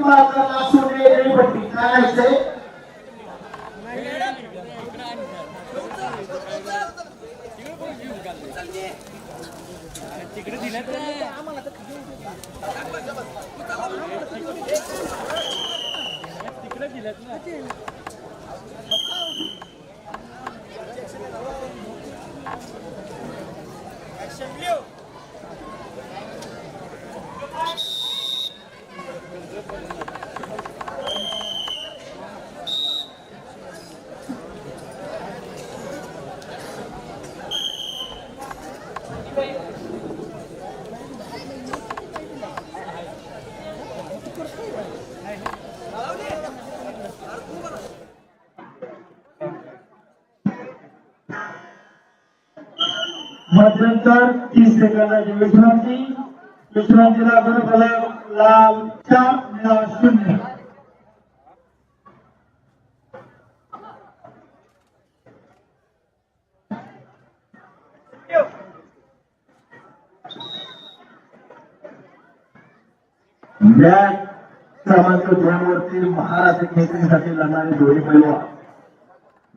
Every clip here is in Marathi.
माझा नासून रेलपट्टी काय ना. मध्यंतर तीस सेकंदाची विश्रांती। विश्रांतीला बरोबर लाल चार शून्य मॅच क्रमांक दोन वरती महाराष्ट्र केसरीसाठी लढणारे दोन्ही पैलवान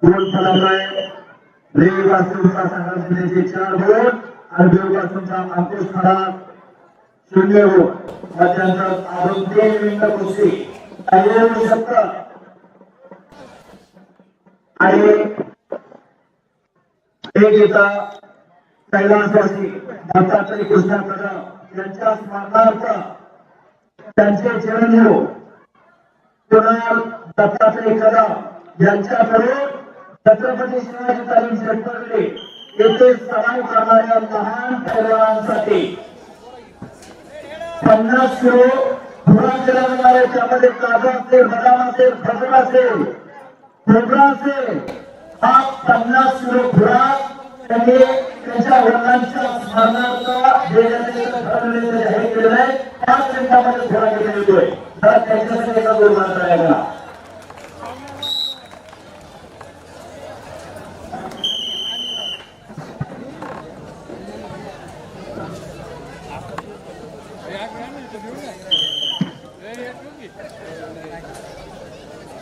दोन फलंदाज रेल वास्तूचा चार गोल आणि बेल वास्तूचा अंकुश खराब शून्य गोल मध्यंतर अजून तीन मिनिटं कुस्ती येऊ आणि कैलासवासी दत्तात्रय कृष्णा कदम यांच्या स्मरणार्थ त्यांचे चिरंजीव दत्तात्रय कदम यांच्याकडून छत्रपती शिवाजी तालीम सेंटरकडे येथे सराव करणाऱ्या लहान पैलवानांसाठी पन्नास किलो धुरा केला जाणार आहे त्यामध्ये काजू असेल बदाम असेल फसल असेल खोबरा असेल हा पन्नास किलो धुरा त्यांनी त्यांच्या वडिलांच्या स्मरणार्थ देण्याचे ठरवलेले जाहीर केलेलं आहे पाच मिनिटामध्ये धुरा घेऊन येतोय तर त्यांच्यासाठी एका दोन मात्र आहे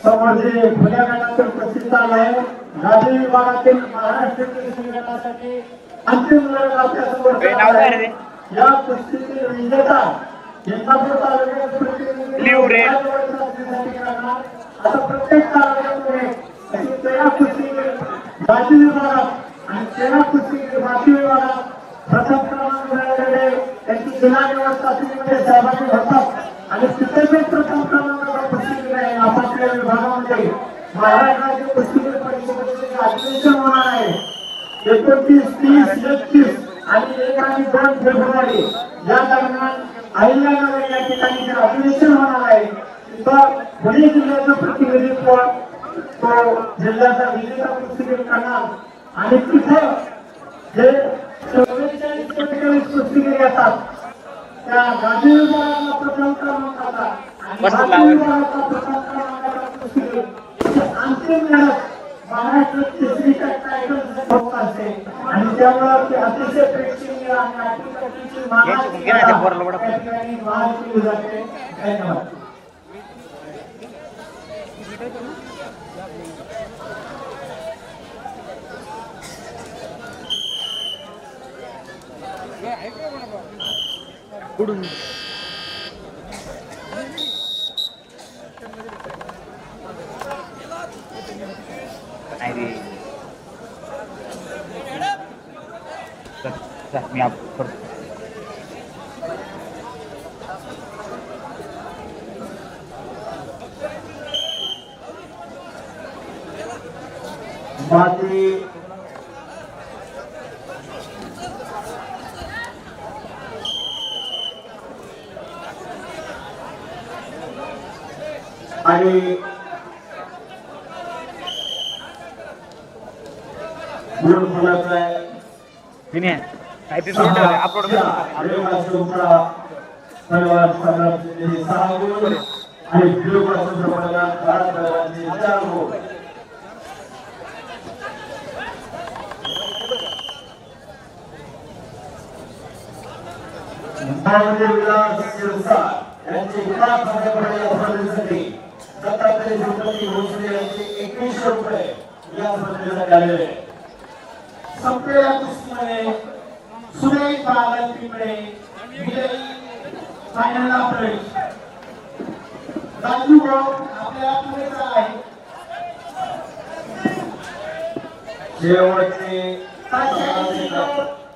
समोरचे खुल्या गटातून प्रसिद्ध आहे. गादी विभागातील महाराष्ट्र केसरी गटासाठी अंतिम लढत आपल्यासमोर ए, नाव काय रे? ते? या कुस्तीतील विजेता इंदापूर तालुक्यात. आता प्रत्येक तालुक्यामध्ये अशी तेरा कुस्ती विभागात आणि तेरा कुस्ती विभागात प्रथम क्रमांक मिळालेले त्यांची जिल्हा निवड चाचणीमध्ये सहभागी होतात. आणि तिथे प्रथम आहे आपापल्या विभागामध्ये महाराष्ट्र कुस्तीगीर परिषदेचे अधिवेशन होणार आहे. एकोणतीस तीस एकतीस आणि एक आणि दोन फेब्रुवारी या दरम्यान अहिल्यानगर या ठिकाणी जे अधिवेशन होणार आहे तिथं पुणे जिल्ह्याचं प्रतिनिधित्व तो जिल्ह्याचा विजेता कुस्तीगीर करणार. आणि तिथं जे चव्वेचाळीस चव्वेचाळीस कुस्तीगीर येतात त्या गादी विभागाला प्रथम क्रमांकाचा आणि लावलं. विभागाचा प्रथम अंतिम लढत महाराष्ट्र असते आणि ते अतिशय प्रेक्षणीय आणि जाते धन्यवाद कुठून नाही रे मी आप करतो. माती आणि विलास शिरसाट यांचे विकास झाल्यामुळे या स्पर्धेसाठी दत्तात्रय गणपती भोसले यांचे एकवीसशे रुपये या स्पर्धेसाठी आलेले आहे. संपलेल्या कुस्तीमध्ये सुरेश बागल पिंपळे विजयी फायनलला प्रवेश. राजू भाऊ आपल्याला पुढेचा आहे. शेवटचे